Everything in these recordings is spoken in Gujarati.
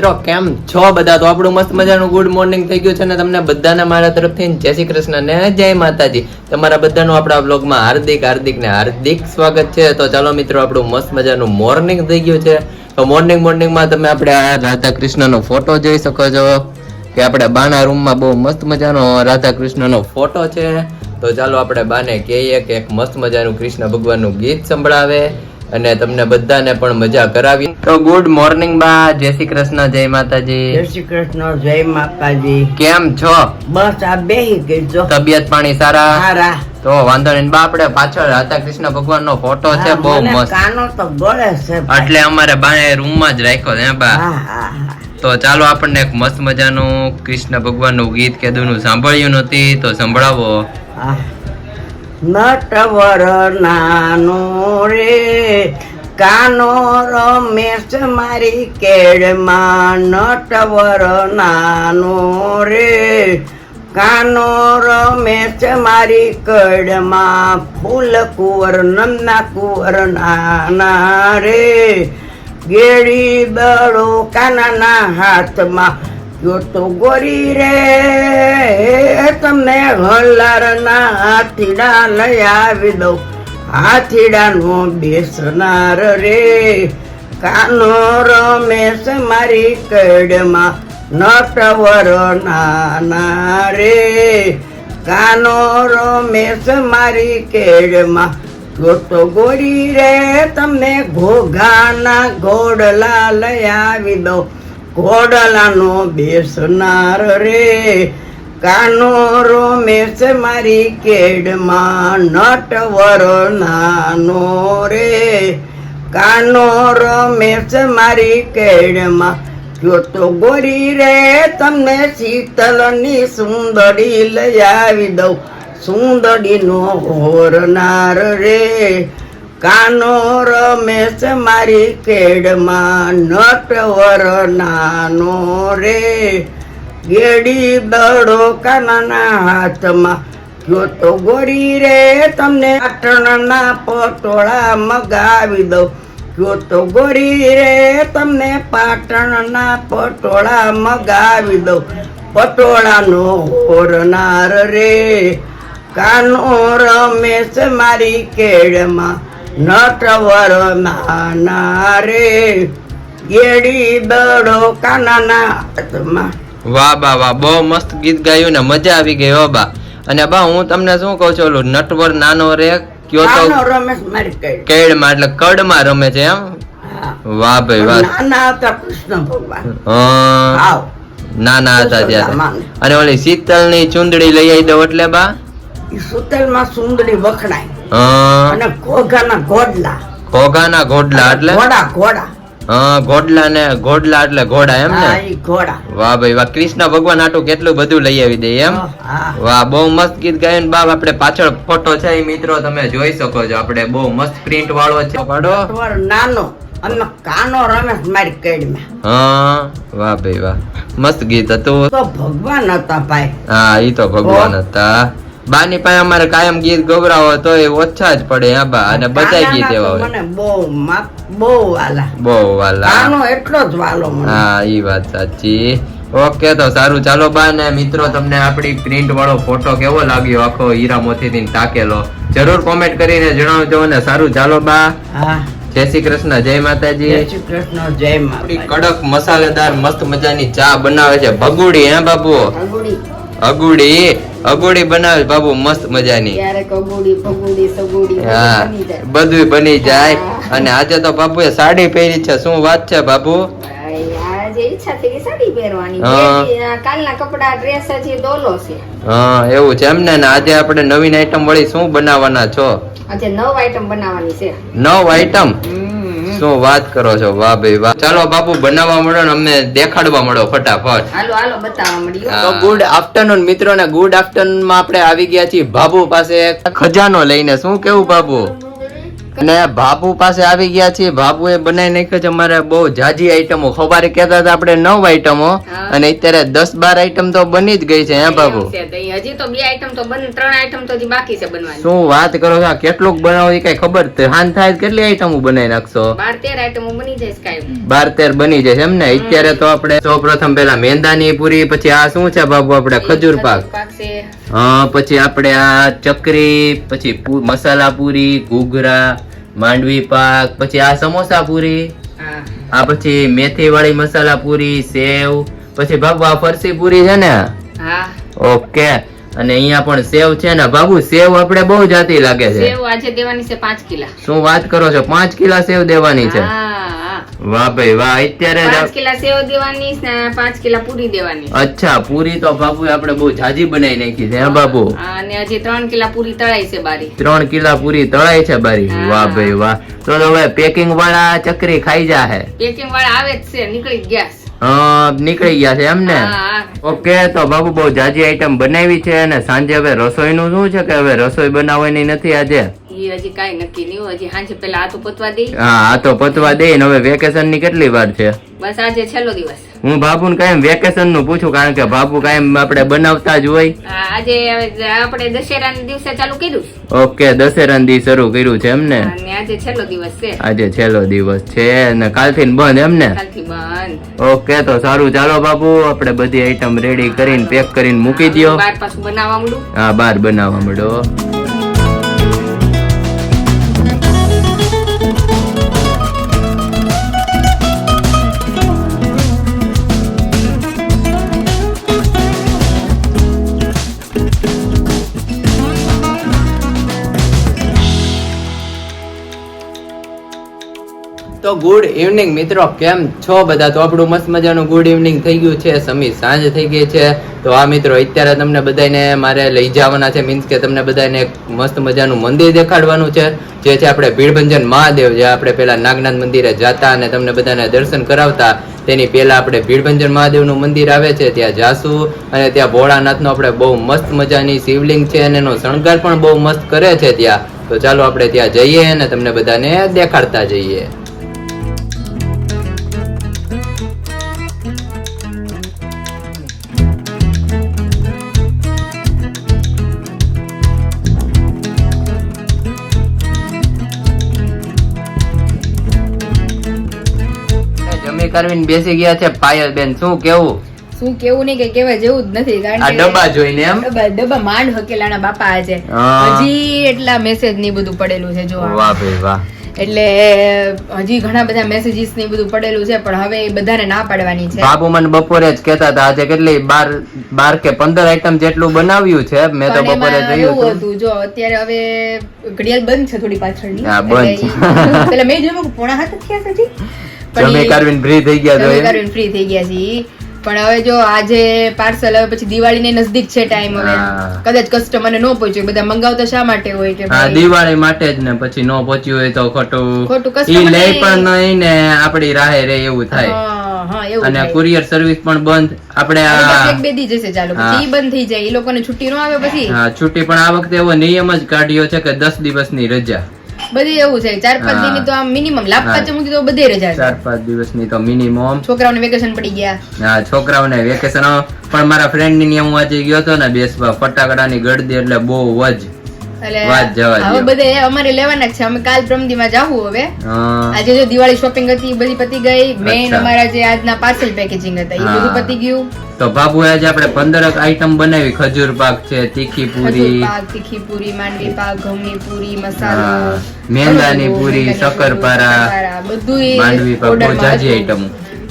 મિત્રો, કેમ છો બધા? તો આપણું મસ્ત મજાનું ગુડ મોર્નિંગ થઈ ગયું છે ને તમને બધાને મારા તરફથી જય શ્રી કૃષ્ણ ને જય માતાજી. તમારા બધાનું આપણા બ્લોગમાં હાર્દિક હાર્દિક ને હાર્દિક સ્વાગત છે. તો ચાલો મિત્રો, આપણું મસ્ત મજાનું મોર્નિંગ થઈ ગયું છે. તો મોર્નિંગ મોર્નિંગમાં તમે આપણે રાધા કૃષ્ણનો ફોટો જોઈ શકો છો કે આપણે બાના રૂમમાં બહુ મસ્ત મજાનો રાધા કૃષ્ણનો ફોટો છે. તો ચાલો આપણે બાને કહીએ કે એક મસ્ત મજાનું કૃષ્ણ ભગવાનનું ગીત સંભળાવે. અને તમને બધાને પણ મજા કરાવી. તો ગુડ મોર્નિંગ બા જય શ્રી કૃષ્ણ જય માતાજી. જય શ્રી કૃષ્ણ જય માતાજી. કેમ છો? બસ આ બે ગઈ તબિયત પાણી સારા? સારા. તો વાંધો નહીં બા આપણે પાછળ રાધા કૃષ્ણ ભગવાન નો ફોટો છે બહુ મસ્ત. કાનો તો ગળે છે. એટલે અમારે બાએ રૂમમાં જ રાખ્યો છે બા. તો ચાલો આપણને એક મસ્ત મજાનું કૃષ્ણ ભગવાનનું ગીત કેદુનું સાંભળ્યું નથી તો સંભળાવો. હા. નટવર નાનો રે કાનો રમેશ મારી કેળમાં નટવર નાનો રે કાનો રમેશ મારી કેળમાં ફૂલ કુંવર, નમના કુંવર નાના રે ગેડી દડો કાનાના હાથમાં જો તો ગોરી રે. તમને હલારના હાથીડા લઈ આવી દઉં. હાથીડાનો બેસનાર રે. કાનો રમેશ મારી કડમાં નટવર નાના રે. કાનો રમેશ મારી કેડમાં જોતો ગોરી રે. તમને ઘોઘાના ઘોડલા લઈ આવી દઉં. ઘોડલાનો બેસનાર રે. કાનો રોમેશ મારી કેડમાં નટવર નાનો રે. કાનો રમેશ મારી કેડમાં જો તો ગોરી રે. તમને શીતલની સુંદરી લઈ આવી દઉં. સુંદરીનો હોરનાર રે. કાનો રમેશ મારી કેડમાં નટવર નાનો રે. ગેડી દડો કાનાના હાથમાં જો તો ગોરી રે. તમને પાટણના પટોળા મગાવી દઉં. જો તો ગોરી રે. તમને પાટણના પટોળા મગાવી દઉં. પટોળાનો હોરનાર રે. કાનો રમેશ મારી કેડમાં નટવર નારે એડી બડો કાનાના હાથમાં. વાહ બા વાહ બહુ મસ્ત ગીત ગાયું ને મજા આવી ગઈ હો બા. અને બા હું તમને શું કહું છું ઓલું નટવર નાનો રે કયો તો રમેશ મારી કેડ કેળમાં એટલે કડમાં રમે છે એમ? વાહ ભાઈ વાહ. નાના હતા કૃષ્ણ ભગવાન. હા. નાના હતા ત્યારે અને ઓલી શીતલની ચુંદડી લઈ આવી દો એટલે બા? શીતલમાં ચુંદડી વખણાય. અને ઘોઘાના ઘોડલા એટલે? ઘોડા ઘોડા. ઘોડલા ને ઘોડલા એટલે ઘોડા એમ ને? વાહ ભાઈ વાહ કૃષ્ણ ભગવાન આટું કેટલું બધું લઈ આવી દે એમ? વાહ બહુ મસ્ત ગીત ગાયન બાપ આપણે પાછળ ફોટો છે એ મિત્રો તમે જોઈ શકો છો આપણે બહુ મસ્ત પ્રિન્ટ વાળો છે. પાડો નાનો અને કાનો રમેશ મારી કેડમાં. હા વાહ ભાઈ વાહ મસ્ત ગીત હતું. તો ભગવાન હતા ભાઈ. હા ઈ તો ભગવાન હતા. બાની પાસે અમારે કાયમ ગીત ગભરાવો તો એ ઓછા જ પડે હા બા અને બધા ગીત એવા હોય. મને બહુ બહુ વાલા. બહુ વાલા. એટલો જ વાલો મને. હા ઈ વાત સાચી. ઓકે તો સારું. ચાલો બા ને મિત્રો તમને આપણી પ્રિન્ટ વાળો ફોટો કેવો લાગ્યો? આખો હીરા મોતીથી ટાકેલો જરૂર કોમેન્ટ કરીને જણાવજો અને સારું. ચાલો બા. હા. જય શ્રી કૃષ્ણ. જય માતાજી. જય શ્રી કૃષ્ણ. જય આપણી માતા કડક મસાલેદાર મસ્ત મજાની ચા બનાવે છે. ભગુડી હે બાબુ અગુડી અગુડી બનાવે બાબુ મસ્ત મજાની. હા બધું બની જાય. અને આજે તો બાપુએ સાડી પહેરી છે. શું વાત છે બાબુ પહેરવાની. હા. એવું છે એમ ને આજે આપણે નવીન આઈટમ વળી શું બનાવવાના છો? આજે નવ આઈટમ બનાવવાની છે. નવ આઈટમ હમ. શું વાત કરો છો? વાહ ભાઈ વાહ. ચાલો બાપુ બનાવવા મળો ને અમને દેખાડવા મળો ફટાફટ. હાલો હાલો બતાવવા મળ્યો. તો ગુડ આફ્ટરનૂન મિત્રો ને ગુડ આફ્ટરનૂનમાં આપણે આવી ગયા છીએ. બાબુ પાસે ખજાનો લઈને. શું કેવું બાબુ અને બાપુ પાસે આવી ગયા છીએ. એ બનાવી નાખ્યો છે અમારે બહુ જાજી આઈટમો ખબર કહેતા હતા આપણે નવ આઈટમો અને અત્યારે દસ બાર આઈટમ તો બની જ ગઈ છે હે ઈ હજી તો બે આઈટમ તો બન ત્રણ આઈટમ તો હજી બાકી છે બનવાની. શું વાત કરો છો? કેટલુંક બનાવો એ કઈ ખબર છે? હાન થાય કેટલી આઈટમો બનાવી નાખશો? બાર તેર આઈટમો બની જાય છે બાર તેર બની જાય એમ ને? અત્યારે તો આપણે સૌ પ્રથમ પેલા મેંદાની પૂરી પછી આ શું છે બાપુ આપણે? ખજૂર પાક. પછી આપણે આ ચકરી પછી મસાલા પૂરી ઘૂઘરા માંડવી પાક પછી આ સમોસા પૂરી આ પછી મેથી વાળી મસાલા પૂરી સેવ પછી બાબુ આ ફરસી પૂરી છે ને? ઓકે. અને અહીંયા પણ સેવ છે ને? બાબુ સેવ આપણે બહુ જાતી લાગે છે. સેવ આજે દેવાની છે પાંચ કિલા. શું વાત કરો છો? પાંચ કિલા સેવ દેવાની છે? હા. વાહ ભાઈ વાહ અત્યારે કિલા સેવ દેવાની ને પાંચ કિલા પૂરી દેવાની. અચ્છા પૂરી તો બાબુ આપણે બહુ જાજી બનાવી નાખી છે હે અને હજી કિલા પૂરી તળાઈ છે બારી. કિલા પૂરી તળાઈ છે બારી? વાહ ભાઈ વાહ. તો હવે પેકિંગ વાળા ચકરી ખાઈ જા હે. પેકિંગ વાળા આવે જ છે નીકળી ગયા હા, નીકળી ગયા છે એમ ને હા, હા. ઓકે તો બાબુ બહુ જાજી આઈટમ બનાવી છે અને સાંજે હવે રસોઈનું શું છે કે હવે રસોઈ બનાવવાની નથી આજે? ઈ હજી કાંઈ નક્કી નહીં હજી સાંજે પેલા આ તો પતવા દઈ હા આ તો પતવા દે ને હવે વેકેશનની કેટલી વાર છે? બસ આજે છેલ્લો દિવસ. હું બાબુ કાયમ વેકેશનનું પૂછું કારણ કે બાબુ કાયમ આપણે બનાવતા જ હોય. આજે આપણે દશેરાના દિવસે ચાલુ કર્યું. ઓકે દશેરા દી શરૂ કર્યું છે એમ ને આજે છેલ્લો દિવસ છે. આજે છેલ્લો દિવસ છે અને કાલથી બંધ એમ ને કાલથી બંધ. ઓકે તો સારું ચાલો બાબુ આપણે બધી આઈટમ રેડી કરીને પેક કરીને મૂકી દો બાર પાછું બનાવવા માંડું હા બાર બનાવવા માંડો તો ગુડ ઇવનિંગ મિત્રો, કેમ છો બધા? તો આપણું મસ્ત મજાનું ગુડ ઇવનિંગ થઈ ગયું છે. સમી સાંજ થઈ ગઈ છે. તો આ મિત્રો, અત્યારે તમને બધાને મારે લઈ જવાના છે. મીન્સ કે તમને બધાને એક મસ્ત મજાનું મંદિર દેખાડવાનું છે. જે છે આપણે ભીડભંજન મહાદેવ જે આપણે પેલા નાગનાથ મંદિરે જાતા અને તમને બધાને દર્શન કરાવતા. તેની પહેલા આપણે ભીડભંજન મહાદેવનું મંદિર આવે છે. ત્યાં જાસુ અને ત્યાં ભોળાનાથનો આપણે બહુ મસ્ત મજાની શિવલિંગ છે અને એનો શણગાર પણ બહુ મસ્ત કરે છે ત્યાં. તો ચાલો આપણે ત્યાં જઈએ અને તમને બધાને દેખાડતા જઈએ. જમી કરવીને બેસી ગયા છે પાયલ બેન શું કેવું? શું કેવું નહીં કે કેવા જેવું જ નથી કારણ કે ડબ્બા જોઈને એમ? ડબ્બા ડબ્બા માંડ હકેલાના બાપા આજે. હજી એટલા મેસેજની બધું પડેલું છે જો વાહ ભાઈ વાહ. એટલે હજી ઘણા બધા મેસેજીસની બધું પડેલું છે પણ હવે એ બધાને ના પાડવાની છે. બાબુ મને બપોરે જ કહેતા હતા આજે કેટલી બાર બાર કે પંદર આઈટમ જેટલું બનાવ્યું છે મેં તો બપોરે જોયું હતું. જો અત્યારે હવે ઘડિયાળ બંધ છે થોડી પાછળની. હા, બંધ. એટલે મેં જોયું પોણા હાથ થયા હજી. જમી ઈ- ફ્રી થઈ ગયા જમી એમ? કરીને થઈ ગયા છીએ. પણ હવે જો આજે પાર્સલ હવે પછી દિવાળી ને નજદીક છે ટાઈમ હવે. કદાચ કસ્ટમર ને ન પહોંચ્યું. બધા મંગાવતા શા માટે હોય કે હા દિવાળી માટે જ ને પછી નો પહોંચ્યું હોય તો ખોટું. ખોટું ઈ customer લઈ પણ નહીં ને આપડી રાહે રે એવું થાય. હા હા એવું અને કુરિયર સર્વિસ પણ બંધ. આપણે આ એક જશે ચાલુ. પછી બંધ થઈ જાય. એ લોકોને છુટ્ટી ન આવે પછી? હા, છુટ્ટી પણ આ વખતે એવો નિયમ જ કાઢ્યો છે કે દસ દિવસની રજા. બધી એવું છે. ચાર પાંચ હા. તો આમ મિનિમમ લાભ પાંચ મૂકી તો બધે રજા ચાર પાંચ દિવસની તો મિનિમમ છોકરાઓને વેકેશન પડી ગયા. હા છોકરાઓને વેકેશન પણ મારા ફ્રેન્ડની હું આજે ગયો હતો ને બેસવા ફટાકડાની ગળદી એટલે બહુ જ એટલે હવે બધે અમારે લેવાના છે. અમે કાલ પ્રમદી માં જાવું હવે. આજે જો દિવાળી શોપિંગ હતી બધી પતી ગઈ. મેઇન અમારા જે આજના પાર્સલ પેકેજિંગ હતા એ બધું પતી ગયું. તો બાબુ આજે આપણે પંદરક આઈટમ બનાવી. ખજૂર પાક છે તીખી પૂરી. પાક તીખી પૂરી માંડવી પાક ઘઉંની પૂરી મસાલો મેંદાની પૂરી, શક્કરપારા, બધું માંડવી પાક, બહુ જાજી. આઈટમો.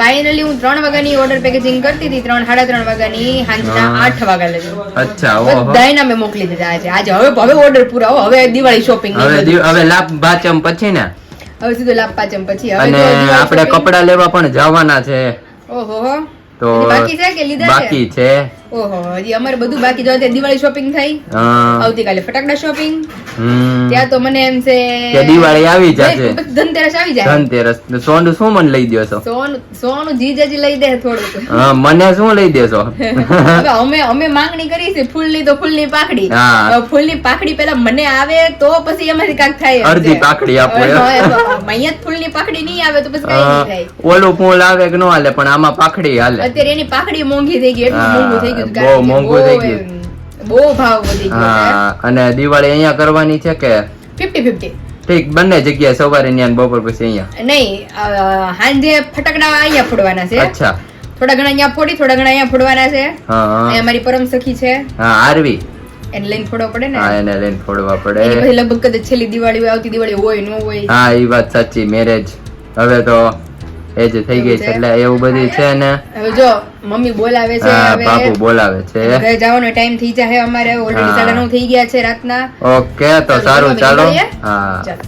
ફાઇનલી હું ત્રણ વાગ્યાની ઓર્ડર પેકેજિંગ કરતી હતી. ત્રણ સાડા ત્રણ વાગ્યાની સાંજના આઠ વાગ્યા લગી. અચ્છા બધાય મેં મોકલી દીધા આજે. આજે હવે હવે ઓર્ડર પૂરા. હવે દિવાળી શોપિંગ હવે હવે લાભ ભાચમ પછી ને? હવે સીધો લાભ પાચમ પછી. હવે અને આપણે કપડા લેવા પણ જવાના છે. ઓહો. તો બાકી છે કે લીધા બાકી છે. ઓહો હજી અમારે બધું બાકી જો દિવાળી શોપિંગ થઈ. આવતીકાલે ફટાકડા શોપિંગ ત્યાં તો મને એમ છે કે દિવાળી આવી જશે. ધનતેરસ આવી જાય. ધનતેરસ. સોનું શું મને લઈ દેશો સોનું સોનું જીજાજી લઈ દે થોડુંક. હા, મને શું લઈ દેશો અમે અમે માંગણી કરી છે ફૂલની તો ફૂલની પાકડી ફૂલની પાકડી પેલા મને આવે તો પછી એમાંથી કાક થાય અડધી પાકડી આપો અહીંયા ફૂલની પાકડી નહીં આવે તો પછી કઈ નહીં થાય. ઓલું ફૂલ આવે કે ન હાલે પણ આમાં પાકડી હાલે. અત્યારે એની પાકડી મોંઘી થઈ ગઈ એટલું મોંઘું થઈ ગયું. બહુ કારણ મોંઘું થઈ ગયું. બહુ ભાવ વધી ગયો હા અને દિવાળી અહીંયા કરવાની છે કે? ફિફ્ટી ફિફ્ટી ઠીક બંને જગ્યાએ સવારે ન્યા બપોર પછી અહીંયા? નહીં હાંજે ફટાકડા અહીંયા ફોડવાના છે. અચ્છા. થોડા ઘણા અહીંયા ફોડી થોડા ઘણા અહીંયા ફોડવાના છે. હા મારી પરમ સખી છે. હા આરવી એને લઈને ફોડવો પડે ને. હા એને લઈને ફોડવા પડે. પછી લગભગ કદાચ છેલ્લી દિવાળી આવતી દિવાળી હોય ન હોય. હા એ વાત સાચી મેરેજ હવે તો એજ થઈ ગઈ છે એટલે એવું બધું છે ને? હવે જો મમ્મી બોલાવે છે હવે. બાપુ બોલાવે છે. ઘરે જવાનો ટાઈમ થઈ જાય અમારે ઓલરેડી. સાડા નવ થઈ ગયા છે રાતના. ઓકે તો સારું ચાલો હા. ચાલો.